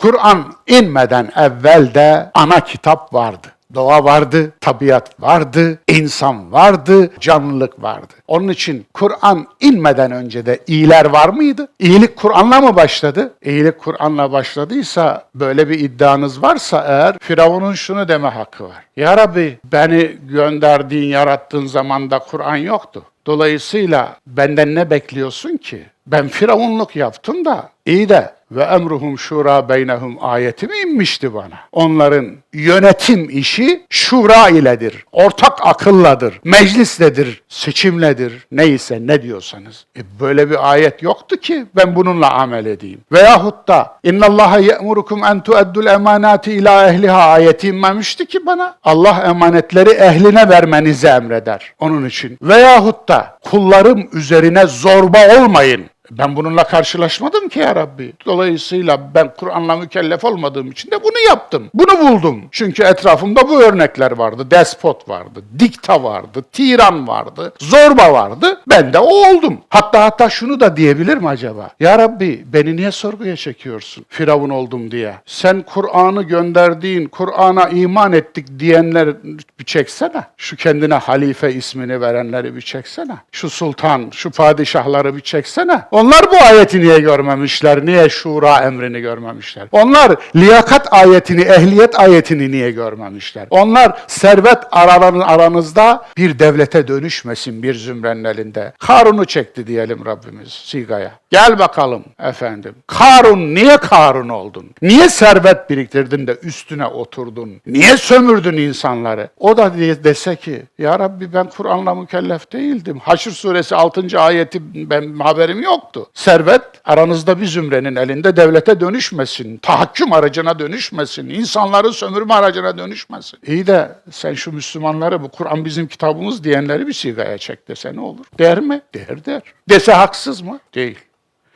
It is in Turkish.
Kur'an inmeden evvel de ana kitap vardı. Doğa vardı, tabiat vardı, insan vardı, canlılık vardı. Onun için Kur'an inmeden önce de iyiler var mıydı? İyilik Kur'an'la mı başladı? İyilik Kur'an'la başladıysa, böyle bir iddianız varsa eğer, Firavun'un şunu deme hakkı var. Ya Rabbi beni gönderdiğin, yarattığın zamanda Kur'an yoktu. Dolayısıyla benden ne bekliyorsun ki? Ben firavunluk yaptım da iyi de ve emruhum şura beynehum ayeti mi inmişti bana? Onların yönetim işi şura iledir. Ortak akılladır. Meclisledir. Seçimledir. Neyse ne diyorsanız. E böyle bir ayet yoktu ki ben bununla amel edeyim. Veyahut da innallaha ye'murukum en tueddul emanati ila ehliha ayeti inmemişti ki bana. Allah emanetleri ehline vermenizi emreder. Onun için. Veyahut da kullarım üzerine zorba olmayın. Ben bununla karşılaşmadım ki ya Rabbi. Dolayısıyla ben Kur'an'la mükellef olmadığım için de bunu yaptım. Bunu buldum. Çünkü etrafımda bu örnekler vardı. Despot vardı, dikta vardı, tiran vardı, zorba vardı. Ben de o oldum. Hatta hatta şunu da diyebilir mi acaba? Ya Rabbi beni niye sorguya çekiyorsun? Firavun oldum diye. Sen Kur'an'ı gönderdiğin, Kur'an'a iman ettik diyenler bir çeksene. Şu kendine halife ismini verenleri bir çeksene. Şu sultan, şu padişahları bir çeksene. Onlar bu ayeti niye görmemişler? Niye şura emrini görmemişler? Onlar liyakat ayetini, ehliyet ayetini niye görmemişler? Onlar servet araların aranızda bir devlete dönüşmesin bir zümrenin elinde. Karun'u çekti diyelim Rabbimiz sigaya. Gel bakalım efendim. Karun niye Karun oldun? Niye servet biriktirdin de üstüne oturdun? Niye sömürdün insanları? O da dese ki ya Rabbi ben Kur'an'la mükellef değildim. Haşr suresi 6. ayeti ben haberim yoktu. Servet aranızda bir zümrenin elinde devlete dönüşmesin. Tahakküm aracına dönüşmesin. insanları sömürme aracına dönüşmesin. İyi de sen şu Müslümanları bu Kur'an bizim kitabımız diyenleri bir sigaya çek dese ne olur? Der mi? Der der. Dese haksız mı? Değil.